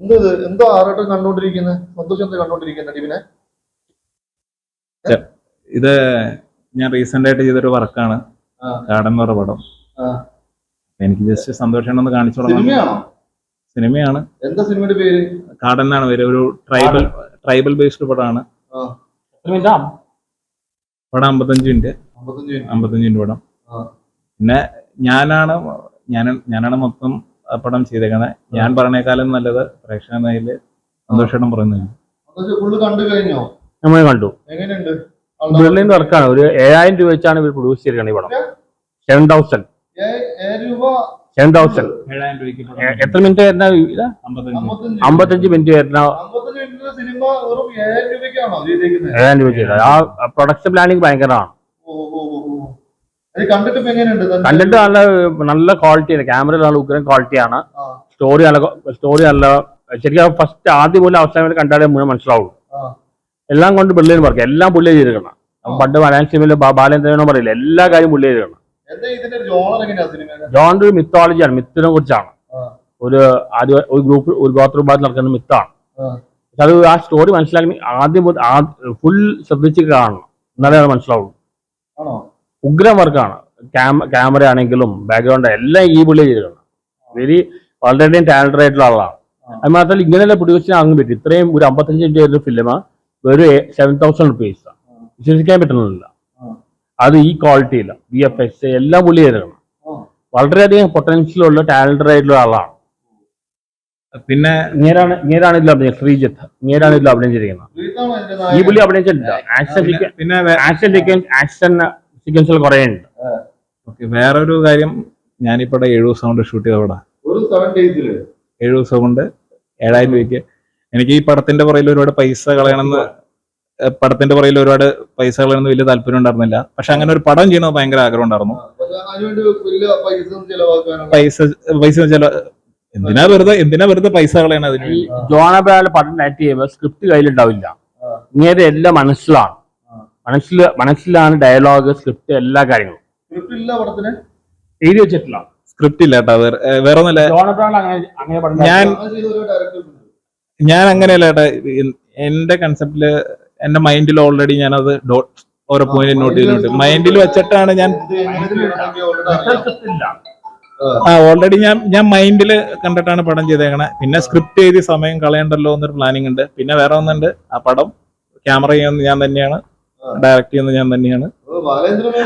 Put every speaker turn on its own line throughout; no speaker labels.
എന്ത് ഇത്? എന്തോ ആറാട്ടം കണ്ടോണ്ടിരിക്കുന്നത് സന്തോഷം എന്താ കണ്ടോണ്ടിരിക്കുന്നത് ടിവിനെ
ഇത് ഞാൻ റീസെന്റ് ആയിട്ട് ചെയ്തൊരു വർക്കാണ്. കാടൻ എന്ന് പറഞ്ഞ പടം.
ആ.
എനിക്ക് ജസ്റ്റ് സന്തോഷം കാണിച്ചു തുടങ്ങാം
സിനിമയാണോ?
സിനിമയാണ്.
എന്താ സിനിമയുടെ പേര്?
കാടൻ എന്നാണ് പേര്. ഒരു ട്രൈബൽ ട്രൈബൽ ബേസ്ഡ് പടമാണ് പടം അമ്പത്തഞ്ച് മിനിറ്റ്.
അമ്പത്തഞ്ച് മിനിറ്റ്.
പടം. പിന്നെ ഞാനാണ് ഞാൻ ഞാനാണ് മൊത്തം പടം ചെയ്തേക്കുന്നത് ഞാൻ പറഞ്ഞേക്കാളും നല്ലത് പ്രേക്ഷക നിലയിൽ സന്തോഷം പറയുന്നത്
കണ്ടു കഴിഞ്ഞോ?
നമ്മൾ കണ്ടു.
എങ്ങനെയുണ്ട്?
ബ്രില്യന്റ് വർക്കാണ്. ഒരു ഏഴായിരം രൂപ വെച്ചാണ് ഇവർ പ്രൊഡ്യൂസ് ചെയ്തിരിക്കുന്നത് ഈ പടം. സെവൻ തൗസൻഡ് സെവൻ തൗസൻഡ്
രൂപയ്ക്ക്
എത്ര മിനിറ്റ് വരുന്ന
അമ്പത്തഞ്ച്.
മിനിറ്റ് വരുന്ന
ഏഴായിരം
രൂപ ആ പ്രൊഡക്ഷൻ പ്ലാനിങ് ഭയങ്കരമാണ്.
കണ്ടിട്ട് നല്ല-
നല്ല ക്വാളിറ്റിയാണ് ക്യാമറ നല്ല ഉഗ്രം ക്വാളിറ്റിയാണ്
ആണ്.
സ്റ്റോറി നല്ല സ്റ്റോറി നല്ല ശരിക്കും ഫസ്റ്റ് ആദ്യം പോലും അവസാനം വരെ കണ്ടാലേ മുഴുവൻ മനസ്സിലാവുള്ളൂ. എല്ലാം കൊണ്ട് പിള്ളേർ പറയാം. എല്ലാം പുള്ളി ചെയ്തിരിക്കണം. പണ്ട് മലയാളം സിനിമയിൽ ബാലേന്ദ്രനോ പറയില്ല എല്ലാ കാര്യം പുള്ളി ചെയ്തിരിക്കണം. ജോണിന്റെ ഒരു മിത്തോളജിയാണ് മിത്തിനെ കുറിച്ചാണ്. ഒരു ആദ്യ ഒരു ഗ്രൂപ്പ് ഒരു ഗോത്രവിഭാഗത്തിൽ നടക്കുന്ന മിത്താണ്. പക്ഷെ അത് ആ സ്റ്റോറി മനസ്സിലാക്കി ആദ്യം ഫുൾ ശ്രദ്ധിച്ച് കാണണം. എന്നാലേ അത് മനസ്സിലാവുള്ളൂ. ഉഗ്രം വർക്കാണ് ക്യാമറ ആണെങ്കിലും ബാക്ക്ഗ്രൗണ്ട് എല്ലാം ഈ പുള്ളി ചെയ്തിരിക്കണം വെരി വളരെയധികം ടാലന്റഡ് ആയിട്ടുള്ള ആളാണ്. അത് മാത്രമല്ല ഇങ്ങനെയുള്ള പ്രൊഡ്യൂസിന് ആകാൻ പറ്റും ഇത്രയും ഒരു അമ്പത്തഞ്ച് മിനിറ്റ് വരുന്ന ഫിലിമ വെറും സെവൻ തൗസൻഡ് റുപ്പീസ് വിശ്വസിക്കാൻ പറ്റുന്നില്ല. അത് ഈ ക്വാളിറ്റിയില്ല വി എഫ് എസ് എല്ലാം പുള്ളി ചെയ്തിരിക്കണം
ആ.
വളരെയധികം പൊട്ടൻഷ്യൽ ഉള്ള ടാലന്റഡ് ആയിട്ടുള്ള ആളാണ്.
പിന്നെ
ഇങ്ങനെയാണ് ഇങ്ങനെയാണ് ഇതിൽ അഭിനയം ശ്രീജിത്ത്. ഇങ്ങനെയാണ് ഇതിൽ അഭിനയിച്ചിരിക്കുന്നത് ഈ? പുള്ളി അഭിനയിച്ചിട്ടില്ല. ആക്ഷൻ
പിന്നെ-
ആക്ഷൻ ആക്ഷൻ സീക്വൻസുകൾ കുറേ ഉണ്ട്
ഓക്കെ വേറൊരു കാര്യം ഞാനിപ്പോ ഏഴു ദിവസം കൊണ്ട് ഷൂട്ട് ചെയ്ത പടാ
ഒരു സെവൻ ഡേയ്സിൽ
ഏഴു ദിവസം കൊണ്ട് ഏഴായിരം രൂപയ്ക്ക്. എനിക്ക് ഈ പടത്തിന്റെ പുറയിൽ ഒരുപാട് പൈസ കളയണമെന്ന് പടത്തിന്റെ പുറയിൽ ഒരുപാട് പൈസ കളയണമെന്ന് വലിയ താല്പര്യം ഉണ്ടായിരുന്നില്ല. പക്ഷെ അങ്ങനെ ഒരു പടം ചെയ്യണമെന്ന് ഭയങ്കര ആഗ്രഹം ഉണ്ടായിരുന്നു.
പൈസ
പൈസ പൈസ ചില എന്തിനാ വെറുതെ എന്തിനാ വെറുതെ പൈസ കളയണത് അതിന്
ജോണബ്രാൽ പടം ആക്ട് ചെയ്യുമ്പോൾ സ്ക്രിപ്റ്റ് കയ്യിലുണ്ടാവില്ല. ഇങ്ങനെ എല്ലാം മനസ്സിലാണ്. മനസ്സിൽ മനസ്സിലാണ് ഡയലോഗ് സ്ക്രിപ്റ്റ് എല്ലാ കാര്യങ്ങളും.
സ്ക്രിപ്റ്റ് ഇല്ല പടത്തിന്?
എഴുതി വെച്ചിട്ടില്ല.
സ്ക്രിപ്റ്റ് ഇല്ല കേട്ടോ. വേറെ ഒന്നല്ല
ജോണബ്രാൻ അങ്ങനെ അങ്ങനെ പടം
ഞാൻ ഞാൻ അങ്ങനെയല്ല ഏട്ടാ എന്റെ കൺസെപ്റ്റിൽ എന്റെ മൈൻഡിൽ ഓൾറെഡി ഞാനത് ഡോട്ട് ഓരോ പോയിന്റ് നോട്ട് ചെയ്തിട്ടുണ്ട്. മൈൻഡിൽ വെച്ചിട്ടാണ് ഞാൻ. ആ. ഓൾറെഡി ഞാൻ ഞാൻ മൈൻഡിൽ കണ്ടിട്ടാണ് പടം ചെയ്തേക്കണേ. പിന്നെ സ്ക്രിപ്റ്റ് എഴുതി സമയം കളയണ്ടല്ലോ എന്നൊരു പ്ലാനിങ് ഉണ്ട്. പിന്നെ വേറെ ഒന്നുണ്ട്. ആ പടം ക്യാമറ ചെയ്യുന്നത് ഞാൻ തന്നെയാണ്. ഡയറക്ട് ചെയ്യുന്നത് ഞാൻ തന്നെയാണ്.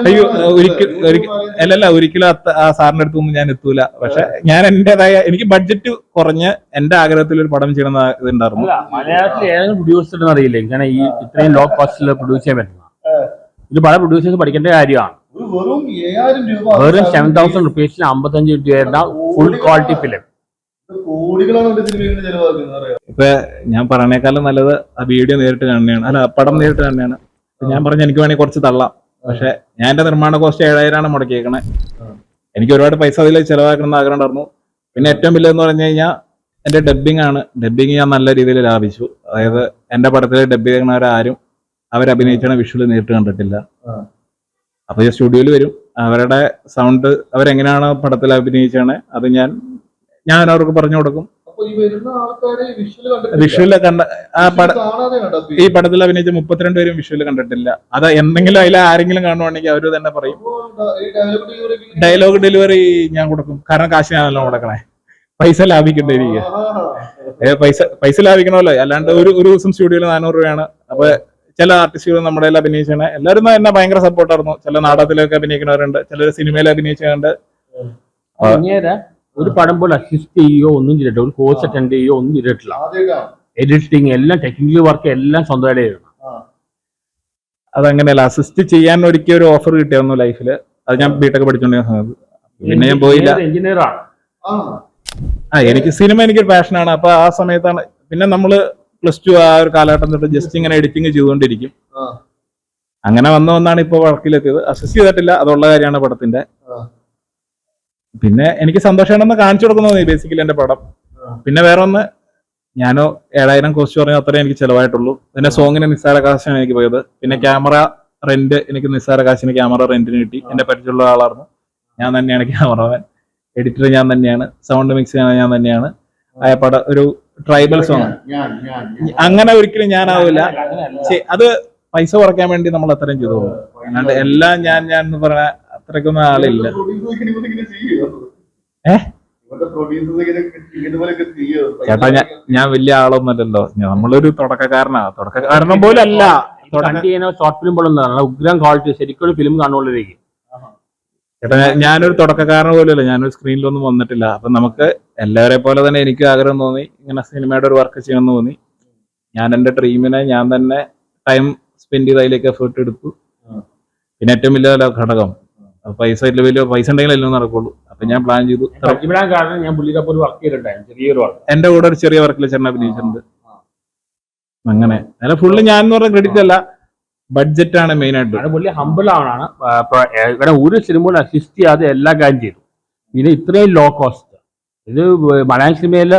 അയ്യോ,
ഒരിക്കലും
അല്ലല്ല ഒരിക്കലും അത്ത- ആ സാറിന്റെ അടുത്തൊന്നും ഞാൻ എത്തൂല. പക്ഷെ ഞാൻ എന്റേതായ എനിക്ക് ബഡ്ജറ്റ് കുറഞ്ഞ് എന്റെ ആഗ്രഹത്തിൽ ഒരു പടം ചെയ്യണം എന്ന് ഇതുണ്ടായിരുന്നു.
അല്ല മലയാളത്തിൽ ഏതെങ്കിലും പ്രൊഡ്യൂസർ എന്ന് അറിയില്ല? ഇങ്ങനെ ഈ ഇത്രയും ലോ കോസ്റ്റിൽ പ്രൊഡ്യൂസ് ചെയ്യാൻ പറ്റുന്ന ഇത് പല പ്രൊഡ്യൂസേഴ്സ് പഠിക്കേണ്ട കാര്യമാണ്.
ഒരു വെറും
സെവൻ തൗസൻഡ് റുപ്പീസിൽ അമ്പത്തഞ്ച് മിനിറ്റ് ഫുൾ ക്വാളിറ്റി ഫിലിം
ഇപ്പൊ ഞാൻ പറയണേക്കാളും നല്ലത് ആ വീഡിയോ നേരിട്ട് കാണുന്നതാണ്. അല്ല പടം നേരിട്ട് കാണുന്നതാണ്. ഇപ്പൊ ഞാൻ പറഞ്ഞ എനിക്ക് വേണമെങ്കിൽ കുറച്ച് തള്ളാം. പക്ഷെ ഞാൻ എന്റെ നിർമ്മാണ കോസ്റ്റ് ഏഴായിരമാണ് മുടക്കിയേക്കണേ. എനിക്ക് ഒരുപാട് പൈസ അതിൽ ചെലവാക്കണം എന്ന് ആഗ്രഹം ഉണ്ടായിരുന്നു. പിന്നെ ഏറ്റവും വലിയ എന്ന് പറഞ്ഞു കഴിഞ്ഞാൽ എന്റെ ഡബ്ബിംഗ് ആണ്. ഡബ്ബിംഗ് ഞാൻ നല്ല രീതിയിൽ ലാഭിച്ചു. അതായത് എന്റെ പടത്തിൽ ഡബ് ചെയ്യണവരാരും അവരഭിനയിച്ചണ വിഷ്വൽ നേരിട്ട് കണ്ടിട്ടില്ല. അപ്പൊ ഈ സ്റ്റുഡിയോയിൽ വരും. അവരുടെ സൗണ്ട് അവരെങ്ങനെയാണ് പടത്തിൽ അഭിനയിച്ചാണ് അത് ഞാൻ ഞാൻ അവർക്ക് പറഞ്ഞു കൊടുക്കും.
വിഷ്വൽ
കണ്ട ആ പട ഈ പടത്തിൽ അഭിനയിച്ച മുപ്പത്തിരണ്ട് പേരും വിഷുവിൽ കണ്ടിട്ടില്ല. അത് എന്തെങ്കിലും അതിൽ ആരെങ്കിലും കാണുവാണെങ്കിൽ അവർ തന്നെ പറയും.
ഡയലോഗ് ഡെലിവറി
ഞാൻ കൊടുക്കും. കാരണം കാശ് ഞാനല്ലോ കൊടുക്കണേ പൈസ ലാഭിക്കണ്ടേ എനിക്ക്. പൈസ പൈസ ലാഭിക്കണമല്ലോ. അല്ലാണ്ട് ഒരു ഒരു ദിവസം സ്റ്റുഡിയോയിൽ നാനൂറ് രൂപയാണ്. അപ്പൊ ചില ആർട്ടിസ്റ്റുകൾ നമ്മുടെ അഭിനയിച്ചാണ് എല്ലാവരും എന്നെ ഭയങ്കര സപ്പോർട്ടായിരുന്നു ചില നാടകത്തിലൊക്കെ അഭിനയിക്കുന്നവരുണ്ട്. ചിലർ സിനിമയിൽ അഭിനയിച്ചുണ്ട്
ഒരു പടം പോലെ അസിസ്റ്റ് ചെയ്യോ ഒന്നും ചെയ്തിട്ടില്ല. ഒരു കോഴ്സ് അറ്റൻഡ് ചെയ്യോ ഒന്നും ചെയ്തിട്ടില്ല. എഡിറ്റിംഗ് എല്ലാം ടെക്നിക്കൽ വർക്ക് എല്ലാം സ്വന്തമായിട്ട് ചെയ്യണം
അതങ്ങനെയല്ല അസിസ്റ്റ് ചെയ്യാൻ ഒരിക്കൽ ഒരു ഓഫർ കിട്ടിയായിരുന്നു ലൈഫിൽ അത് ഞാൻ ബിടെക് പഠിച്ചോണ്ടിരുന്ന സമയത്ത് പിന്നെ ഞാൻ പോയില്ല.
എഞ്ചിനീയർ ആണ്.
ആ.
എനിക്ക് സിനിമ എനിക്കൊരു പാഷനാണ് അപ്പൊ ആ സമയത്താണ്. പിന്നെ നമ്മൾ പ്ലസ് ടു ആ ഒരു കാലഘട്ടം തൊട്ട് ജസ്റ്റ് ഇങ്ങനെ എഡിറ്റിംഗ് ചെയ്തുകൊണ്ടിരിക്കും.
ആ.
അങ്ങനെ വന്ന ഒന്നാണ് ഇപ്പൊ വർക്കിലെത്തിയത് അസിസ്റ്റ് ചെയ്തിട്ടില്ല അതുള്ള കാര്യമാണ് പടത്തിന്റെ. പിന്നെ എനിക്ക് സന്തോഷമാണെന്ന് കാണിച്ചു കൊടുക്കുന്നത് ബേസിക്കലി എന്റെ പടം പിന്നെ വേറെ ഒന്ന് ഞാനോ ഏഴായിരം കോസ്റ്റ് പറഞ്ഞു അത്രേ എനിക്ക് ചിലവായിട്ടുള്ളൂ പിന്നെ സോങ്ങിന് നിസ്സാര കാശാണ് എനിക്ക് പോയത് പിന്നെ ക്യാമറ റെന്റ് എനിക്ക് നിസ്സാര കാശിന് ക്യാമറ റെന്റിന് കിട്ടി എന്റെ പരിചയമുള്ള ആളായിരുന്നു ഞാൻ തന്നെയാണ് ക്യാമറമാൻ എഡിറ്റർ ഞാൻ തന്നെയാണ് സൗണ്ട് മിക്സ് ചെയ്യാൻ ഞാൻ തന്നെയാണ് ആ പടം ഒരു ട്രൈബൽ സോങ്. അങ്ങനെ ഒരിക്കലും ഞാൻ ആവില്ല അത് പൈസ കുറയ്ക്കാൻ വേണ്ടി നമ്മൾ അത്രയും ചെയ്തു അല്ലാണ്ട് എല്ലാം ഞാൻ ഞാൻ എന്ന് പറഞ്ഞ അത്രയ്ക്കൊന്നും ആളില്ല ചേട്ടാ ഞാൻ വലിയ വലിയ ആളൊന്നുമല്ലല്ലോ നമ്മളൊരു തുടക്കക്കാരനാ. തുടക്കക്കാരനും പോലും അല്ല.
ഷോർട്ട് ഫിലിം പോലും ഉഗ്രം ക്വാളിറ്റി ശരിക്കും ഒരു ഫിലിം കാണുമ്പോഴേക്ക്
ചേട്ടാ ഞാൻ- ഞാനൊരു തുടക്കക്കാരൻ പോലും അല്ല. ഞാനൊരു സ്ക്രീനിലൊന്നും വന്നിട്ടില്ല. അപ്പൊ നമുക്ക് എല്ലാവരെ പോലെ തന്നെ എനിക്ക് ആഗ്രഹം തോന്നി. ഇങ്ങനെ സിനിമയുടെ ഒരു വർക്ക് ചെയ്യണമെന്ന് തോന്നി. ഞാൻ എന്റെ ഡ്രീമിനെ ഞാൻ തന്നെ ടൈം സ്പെൻഡ് ചെയ്ത് അതിലേക്ക് എഫേർട്ട് എടുത്തു. പിന്നെ ഏറ്റവും വലിയ ഘടകം പൈസ ഇല്ല വലിയ പൈസ ഉണ്ടെങ്കിൽ എല്ലാം നടക്കുള്ളൂ. അപ്പൊ ഞാൻ പ്ലാൻ ചെയ്തു
ഇവിടാൻ കാരണം ഞാൻ പുള്ളിയുടെ ഒരു വർക്ക് ചെയ്തിട്ടുണ്ടായിരുന്നു ചെറിയൊരു വർക്ക്
എന്റെ കൂടെ ഒരു ചെറിയ വർക്കിൽ ചേട്ടൻ അഭിനയിച്ചിട്ടുണ്ട്. അങ്ങനെ. അല്ല ഫുള്ള് ഞാൻ എന്ന് പറഞ്ഞ ക്രെഡിറ്റ് അല്ല. ബഡ്ജറ്റ് ആണ് മെയിൻ ആയിട്ട്.
പുള്ളി ഹമ്പിൾ ആണ് ഇവിടെ ഒരു സിനിമ അസിസ്റ്റ് ചെയ്യാതെ എല്ലാ കാര്യം ചെയ്തു. പിന്നെ ഇത്രയും ലോ കോസ്റ്റ് ഇത് മലയാളം സിനിമയിലെ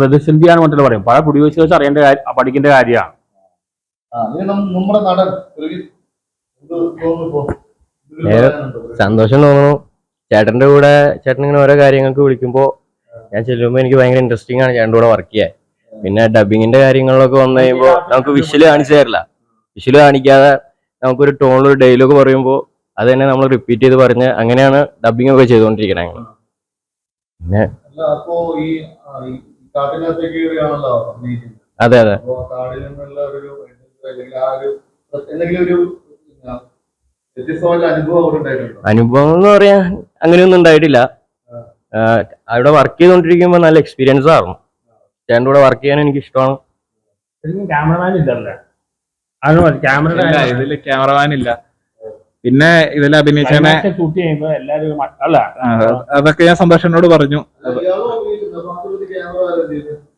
പ്രതിസന്ധിയാണ് മറ്റുള്ള പറയും പല പ്രൊഡ്യൂസേഴ്സ് അറിയേണ്ട കാര്യം പഠിക്കേണ്ട കാര്യമാണ്.
നമ്മുടെ നടൻ
സന്തോഷം തോന്നുന്നു ചേട്ടന്റെ കൂടെ ചേട്ടൻ ഇങ്ങനെ ഓരോ കാര്യങ്ങൾക്ക് വിളിക്കുമ്പോൾ ഞാൻ ചെല്ലുമ്പോൾ എനിക്ക് ഭയങ്കര ഇൻട്രസ്റ്റിംഗ് ആണ് ചേട്ടന്റെ കൂടെ വർക്ക് ചെയ്യാൻ. പിന്നെ ഡബിങ്ങിന്റെ കാര്യങ്ങളിലൊക്കെ വന്നു കഴിയുമ്പോൾ നമുക്ക് വിഷ്വൽ കാണിച്ചു തരില്ല. വിഷ്വൽ കാണിക്കാതെ നമുക്കൊരു ടോണിൽ ഒരു ഡയലോഗ് പറയുമ്പോൾ അത് തന്നെ നമ്മൾ റിപ്പീറ്റ് ചെയ്ത് പറഞ്ഞ് അങ്ങനെയാണ് ഡബിങ് ഒക്കെ ചെയ്തുകൊണ്ടിരിക്കുന്നത് ഞങ്ങൾ പിന്നെ. അതെ അതെ.
അനുഭവം
എന്ന് പറയാൻ അങ്ങനെയൊന്നും ഉണ്ടായിട്ടില്ല. അവിടെ വർക്ക് ചെയ്തോണ്ടിരിക്കുമ്പോ നല്ല എക്സ്പീരിയൻസ് ആയിരുന്നു. ചേട്ടന്റെ കൂടെ വർക്ക് ചെയ്യാൻ എനിക്ക് ഇഷ്ടമാണ്.
ഇതിൽ ക്യാമറമാൻ ഇല്ല. പിന്നെ ഇതിൽ അഭിനയിച്ചനെ അതൊക്കെ ഞാൻ സന്തോഷനോട് പറഞ്ഞു?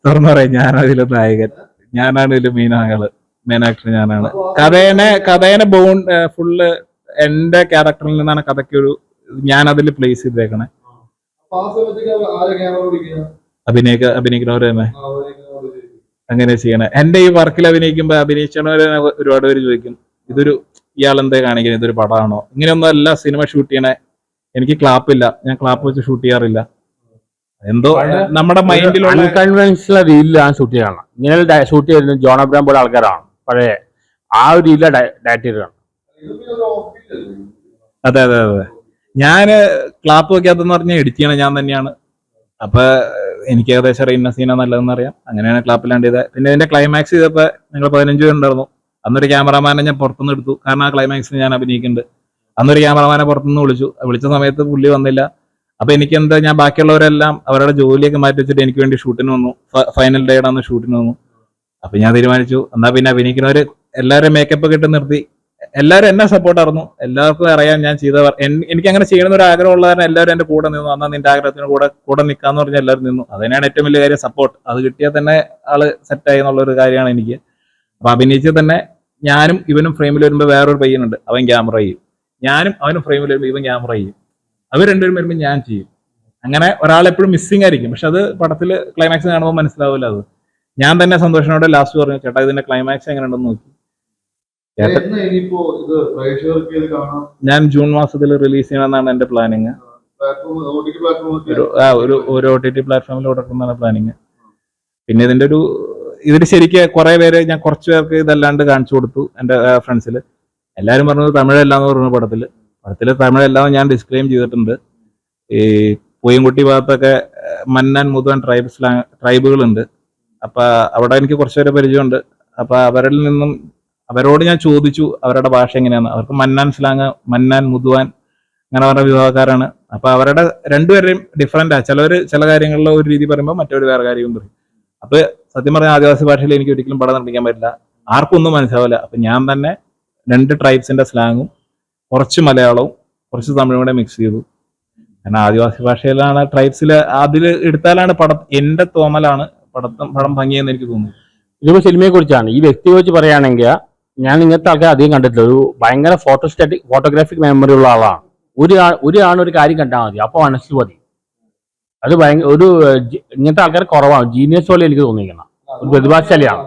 തുറന്നു പറയും ഞാനാണ് ഇതിലെ നായകൻ. ഞാനാണ് ഇതിൽ മെയിൻ ആൾ മെയിൻ ആക്ടർ ഞാനാണ്. കഥേനെ കഥേനെ ബോൺ ഫുള്ള് എന്റെ ക്യാരക്ടറിൽ നിന്നാണ് കഥയ്ക്ക് ഒരു ഞാൻ അതിൽ പ്ലേസ് ചെയ്തേക്കണേ അഭിനയിക്ക
ചെയ്തു.
അങ്ങനെ ചെയ്യണേ. എന്റെ ഈ വർക്കിൽ അഭിനയിക്കുമ്പോ അഭിനയിച്ചവര് ഒരുപാട് പേര് ചോദിക്കും ഇതൊരു ഇയാൾ എന്താ കാണിക്കുന്നത്? ഇതൊരു പടമാണോ ഇങ്ങനെയൊന്നും അല്ല സിനിമ ഷൂട്ട് ചെയ്യണേ. എനിക്ക് ക്ലാപ്പ് ഇല്ല. ഞാൻ ക്ലാപ്പ് വെച്ച് ഷൂട്ട് ചെയ്യാറില്ല. എന്തോ നമ്മുടെ മൈൻഡിലുള്ള
അൺകൺവെൻഷണൽ രീതിയിലാണ് ഷൂട്ട് ചെയ്യണം. ഇങ്ങനെ ഷൂട്ട് ചെയ്യുന്നത് ജോൺ അബ്രാം പോലെ ആൾക്കാരാണ്. പഴയ ആ ഒരു രീതിയിലാണ് ഡയറ്റ് ചെയ്തതാണ്.
അതെ അതെ അതെ. ഞാൻ ക്ലാപ്പ് വെക്കാത്തെന്ന് പറഞ്ഞാൽ എഡിറ്റ് ചെയ്യണ ഞാൻ തന്നെയാണ്. അപ്പൊ എനിക്ക് ഏകദേശം അറിയുന്ന സീനാ നല്ലതെന്ന് അറിയാം. അങ്ങനെയാണ് ക്ലാപ്പ് ലാൻഡ് ചെയ്തത്. പിന്നെ ഇതിന്റെ ക്ലൈമാക്സ് ചെയ്തപ്പോ നിങ്ങൾ പതിനഞ്ച് പേരുണ്ടായിരുന്നു. അന്നൊരു ക്യാമറമാനെ ഞാൻ പുറത്തുനിന്ന് എടുത്തു. കാരണം ആ ക്ലൈമാക്സിന് ഞാൻ അഭിനയിക്കുന്നുണ്ട്. അന്നൊരു ക്യാമറമാനെ പുറത്തുനിന്ന് വിളിച്ചു. വിളിച്ച സമയത്ത് പുള്ളി വന്നില്ല. അപ്പൊ എനിക്ക് എന്താ ഞാൻ ബാക്കിയുള്ളവരെല്ലാം അവരുടെ ജോലിയൊക്കെ മാറ്റി വെച്ചിട്ട് എനിക്ക് വേണ്ടി ഷൂട്ടിന് വന്നു. ഫൈനൽ ഡേ അന്ന് ഷൂട്ടിന് വന്നു. അപ്പൊ ഞാൻ തീരുമാനിച്ചു. എന്നാ പിന്നെ അഭിനയിക്കുന്നവര് എല്ലാവരും മേക്കപ്പ് ഒക്കെ ഇട്ട് നിർത്തി. എല്ലാവരും എന്നെ സപ്പോർട്ടായിരുന്നു എല്ലാവർക്കും അറിയാം ഞാൻ ചെയ്ത എനിക്ക് അങ്ങനെ ചെയ്യണമെന്ന് ഒരു ആഗ്രഹം ഉള്ള എല്ലാവരും എന്റെ കൂടെ നിന്നു. അന്നാ നിന്റെ ആഗ്രഹത്തിന് കൂടെ കൂടെ നിൽക്കാന്ന് പറഞ്ഞ എല്ലാവരും നിന്നു. അതിനാണ് ഏറ്റവും വലിയ കാര്യം സപ്പോർട്ട് അത് കിട്ടിയാൽ തന്നെ ആൾ സെറ്റായി എന്നുള്ള ഒരു കാര്യമാണ് എനിക്ക്. അപ്പൊ അഭിനയിച്ച് തന്നെ ഞാനും ഇവനും ഫ്രെയിമിൽ വരുമ്പോൾ വേറൊരു പയ്യനുണ്ട്. അവൻ ക്യാമറ ചെയ്യും. ഞാനും അവനും ഫ്രെയിമിൽ വരുമ്പോൾ ഇവൻ ക്യാമറ ചെയ്യും. അവർ രണ്ടുപേരും വരുമ്പോൾ ഞാൻ ചെയ്യും. അങ്ങനെ ഒരാൾ എപ്പോഴും മിസ്സിംഗ് ആയിരിക്കും. പക്ഷെ അത് പടത്തിൽ ക്ലൈമാക്സ് കാണുമ്പോൾ മനസ്സിലാവില്ല അത്. ഞാൻ തന്നെ സന്തോഷനോടെ ലാസ്റ്റ് പറഞ്ഞു ചേട്ടാ ഇതിന്റെ ക്ലൈമാക്സ് എങ്ങനെയുണ്ടെന്ന് നോക്കി ചേട്ടൻ
എന്ന് ഇനിയിപ്പോ ഇത് പ്രേക്ഷകർക്ക് ഇത് കാണാം
ഞാൻ ജൂൺ മാസത്തിൽ റിലീസ് ചെയ്യണമെന്നാണ് എന്റെ പ്ലാനിങ് ഒരു ഒരു ഒ ടി ടി പ്ലാറ്റ്ഫോമിൽ കൊടുക്കുന്നതാണ് പ്ലാനിങ് പിന്നെ ഇതിന്റെ ഒരു ഇതിന് ശരിക്കും കുറെ പേര് ഞാൻ കുറച്ച് പേർക്ക് ഇതല്ലാണ്ട് കാണിച്ചു കൊടുത്തു എന്റെ ഫ്രണ്ട്സിൽ എല്ലാവരും പറഞ്ഞത് തമിഴല്ലാന്ന് പറഞ്ഞു പടത്തിൽ പടത്തിൽ തമിഴെല്ലാം ഞാൻ ഡിസ്ക്ലെയിം ചെയ്തിട്ടുണ്ട്. ഈ പൂയംകുട്ടി ഭാഗത്തൊക്കെ മന്നാൻ മുതുവൻ ട്രൈബ് സ്ലാങ് ട്രൈബുകളുണ്ട് അപ്പൊ അവിടെ എനിക്ക് കുറച്ചുപേരെ പരിചയമുണ്ട്. അപ്പൊ അവരിൽ നിന്നും അവരോട് ഞാൻ ചോദിച്ചു അവരുടെ ഭാഷ എങ്ങനെയാണ് അവർക്ക് മന്നാൻ സ്ലാങ് മന്നാൻ മുതുവാൻ അങ്ങനെ പറഞ്ഞ വിഭാഗക്കാരാണ്. അപ്പൊ അവരുടെ രണ്ടുപേരെയും ഡിഫറെന്റാ ചിലവര് ചില കാര്യങ്ങളിൽ ഒരു രീതി പറയുമ്പോൾ മറ്റൊരു വേറെ കാര്യവും പറയും. അപ്പൊ സത്യം പറഞ്ഞ ആദിവാസി ഭാഷയിൽ എനിക്ക് ഒരിക്കലും പടം നിർമ്മിക്കാൻ പറ്റില്ല. ആർക്കും ഒന്നും മനസ്സിലാവില്ല. അപ്പൊ ഞാൻ തന്നെ രണ്ട് ട്രൈബ്സിന്റെ സ്ലാങ്ങും കുറച്ച് മലയാളവും കുറച്ച് തമിഴും കൂടെ മിക്സ് ചെയ്തു. കാരണം ആദിവാസി ഭാഷയിലാണ് ട്രൈബ്സിൽ അതിൽ എടുത്താലാണ് പടം എന്റെ തോന്നലാണ് പടത്തം പടം ഭംഗിയെന്ന് എനിക്ക് തോന്നുന്നു
ഇതിപ്പോ സിനിമയെ കുറിച്ചാണ്. ഈ വ്യക്തിയെ വെച്ച് പറയുകയാണെങ്കിൽ ഞാൻ ഇങ്ങനത്തെ ആൾക്കാർ അധികം കണ്ടിട്ടില്ല. ഒരു ഭയങ്കര ഫോട്ടോസ്റ്റാറ്റിക് ഫോട്ടോഗ്രാഫിക് മെമ്മറി ഉള്ള ആളാണ്. ഒരു ഒരു ആണ് ഒരു കാര്യം കണ്ടാൽ മതി. അപ്പൊ മനസ്സിൽ മതി. അത് ഭയങ്കര ഒരു ഇങ്ങനത്തെ ആൾക്കാർ കുറവാണ്. ജീനിയസ് പോലെ എനിക്ക് തോന്നിയിരിക്കണം. ഒരു പ്രതിഭാശാലിയാണ്.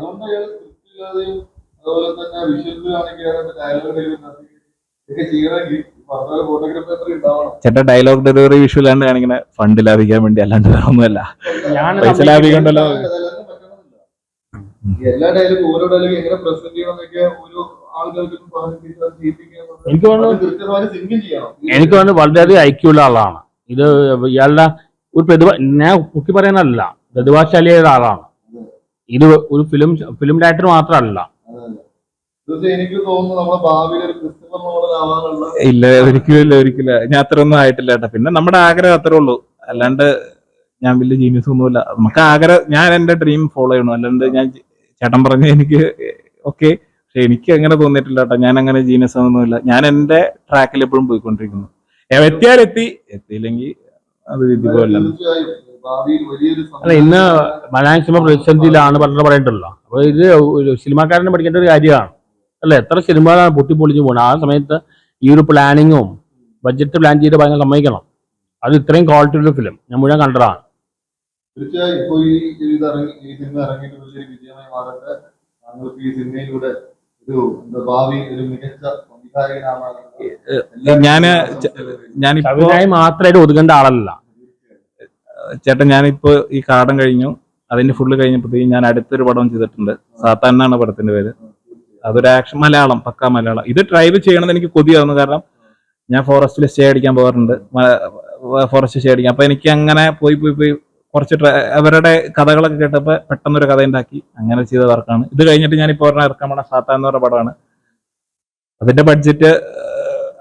ചേട്ടാ ഡയലോഗ് ഡെലിവറി വിഷ്വലാണ് കാണിക്കണ ഫണ്ട് ലാഭിക്കാൻ വേണ്ടി അല്ലാണ്ട് വേറെ ഒന്നുമല്ല
ഞാൻ
പൈസ ലാഭിക്കണ്ടല്ലോ.
എല്ലാ ഡയലോഗും ഓരോ എങ്ങനെ പ്രസന്റ്
എനിക്ക് തോന്നുന്നു എനിക്ക് വളരെയധികം ഐക്യമുള്ള ആളാണ്. ഇത് ഇയാളുടെ ഒരു പ്രതിഭ ഞാൻ പൊക്കി പറയാനല്ല പ്രതിഭാശാലിയായ ആളാണ്. ഇത് ഒരു ഫിലിം ഫിലിം ഡയറക്ടർ മാത്രമല്ല.
ഇല്ല ഒരിക്കലും ഇല്ല ഒരിക്കലും ഞാൻ അത്ര ഒന്നും ആയിട്ടില്ല കേട്ടോ. പിന്നെ നമ്മുടെ ആഗ്രഹം അത്രേ ഉള്ളൂ. അല്ലാണ്ട് ഞാൻ വലിയ ജീനിയസ് ഒന്നുമില്ല. നമുക്ക് ആഗ്രഹം ഞാൻ എന്റെ ഡ്രീം ഫോളോ ചെയ്യണം. അല്ലാണ്ട് ഞാൻ ചേട്ടൻ പറഞ്ഞ എനിക്ക് ഓക്കെ പക്ഷെ എനിക്ക് അങ്ങനെ തോന്നിയിട്ടില്ല കേട്ടോ. ഞാൻ അങ്ങനെ ജീനസ് ഒന്നുമില്ല ഞാൻ എന്റെ ട്രാക്കിൽ എപ്പോഴും പോയിക്കൊണ്ടിരിക്കുന്നു. ഏ, എത്തിയാൽ എത്തി. എത്തിയില്ലെങ്കിൽ അത്
വിധി പോലെ
അല്ല ഇന്ന് മലയാളം സിനിമ പ്രതിസന്ധിയിലാണ് പറഞ്ഞിട്ട് പറയണ്ടല്ലോ. അപ്പൊ ഇത് ഒരു സിനിമാക്കാരന് പഠിക്കേണ്ട ഒരു കാര്യമാണ്. അല്ല? എത്ര സിനിമകളാണ് പൊട്ടിപ്പൊളിഞ്ഞു പോകുന്നത് ആ സമയത്ത് ഈ ഒരു പ്ലാനിങ്ങും ബഡ്ജറ്റ് പ്ലാൻ ചെയ്ത് ഭയങ്കര സമ്മതിക്കണം. അത് ഇത്രയും ക്വാളിറ്റി ഉള്ള ഫിലിം ഞാൻ മുഴുവൻ കണ്ടതാണ്.
തീർച്ചയായും ഇപ്പൊ ഈ ഇത് ഇറങ്ങി ഈ സിനിമ ഇറങ്ങിയിട്ട് വലിയൊരു വിജയമായി മാറട്ടെ. താങ്കൾക്ക് ഈ സിനിമയിലൂടെ ഒരു എന്താ ഭാവി ഒരു മികച്ച സംവിധായകനാണ്
ഞാൻ ഞാൻ ഞാനിപ്പോ
മാത്രമായിട്ട് ഒതുക്കേണ്ട ആളല്ല.
ചേട്ടൻ ഞാനിപ്പോ ഈ കാടം കഴിഞ്ഞു. അതിന്റെ ഫുള്ള് കഴിഞ്ഞപ്പോഴത്തേക്കും ഞാൻ അടുത്തൊരു പടം ചെയ്തിട്ടുണ്ട്. സാത്താൻ എന്നാണ് പടത്തിന്റെ പേര്. അതൊരു ആക്ഷൻ മലയാളം പക്ക മലയാളം. ഇത് ഡ്രൈവ് ചെയ്യണമെന്ന് എനിക്ക് കൊതിയാവുന്നു. കാരണം ഞാൻ ഫോറസ്റ്റിൽ സ്റ്റേ അടിക്കാൻ പോകാറുണ്ട്. ഫോറസ്റ്റ് സ്റ്റേ അടിക്കാൻ. അപ്പൊ എനിക്ക് അങ്ങനെ പോയി പോയി പോയി കുറച്ച് അവരുടെ കഥകളൊക്കെ കേട്ടപ്പോൾ പെട്ടെന്നൊരു കഥ ഉണ്ടാക്കി. അങ്ങനെ ചെയ്ത വർക്കാണ്. ഇത് കഴിഞ്ഞിട്ട് ഞാനിപ്പോ പറഞ്ഞ ഇറക്കമണ സാത്ത എന്ന് പറഞ്ഞ പടമാണ്. അതിന്റെ ബഡ്ജറ്റ്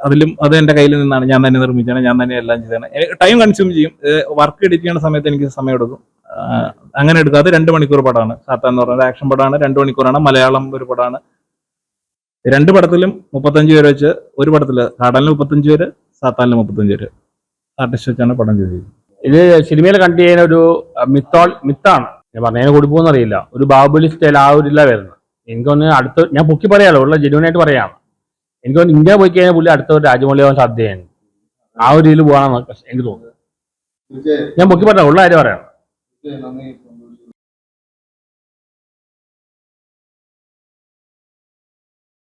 അതിലും അത് എന്റെ കയ്യിൽ നിന്നാണ് ഞാൻ തന്നെ നിർമ്മിച്ചാണ് ഞാൻ തന്നെ എല്ലാം ചെയ്താണ് ടൈം കൺസ്യൂം ചെയ്യും. വർക്ക് എഡിറ്റ് ചെയ്യുന്ന സമയത്ത് എനിക്ക് സമയം എടുക്കും. അങ്ങനെ എടുക്കും. അത് രണ്ട് മണിക്കൂർ പടമാണ്. സാത്താൻ എന്ന് പറഞ്ഞ ആക്ഷൻ പടമാണ്. രണ്ട് മണിക്കൂറാണ്. മലയാളം ഒരു പടമാണ്. രണ്ട് പടത്തിലും മുപ്പത്തഞ്ച് പേര് വെച്ച് ഒരു പടത്തിൽ കാടലിന് മുപ്പത്തഞ്ച് പേര് സാത്താലിന് മുപ്പത്തഞ്ച് പേര്. ആർട്ടിസ്റ്റ് വെച്ചാണ് പടം ചെയ്തത്
ഇത് സിനിമയിൽ കണ്ടു കഴിഞ്ഞ ഒരു മിത്തോൾ മിത്താണ്. ഞാൻ പറഞ്ഞതിനെ കൂടി പോകുന്ന അറിയില്ല. ഒരു ബാഹുബലി സ്റ്റൈൽ ആ ഒരു ഇല്ല വരുന്നത്. എനിക്കൊന്ന് അടുത്ത ഞാൻ പൊക്കി പറയാലോ ഉള്ള ജെന്യൂനായിട്ട് പറയാണ് എനിക്കൊന്ന് ഇന്ത്യ പോയി കഴിഞ്ഞാൽ പുള്ളി അടുത്ത ഒരു രാജമൗളി ആവാൻ സാധ്യതയാണ്. ആ ഒരു രീതിയിൽ പോകാനാണ് എനിക്ക് തോന്നുന്നത് ഞാൻ പൊക്കി പറയാം ഉള്ള കാര്യം പറയാം.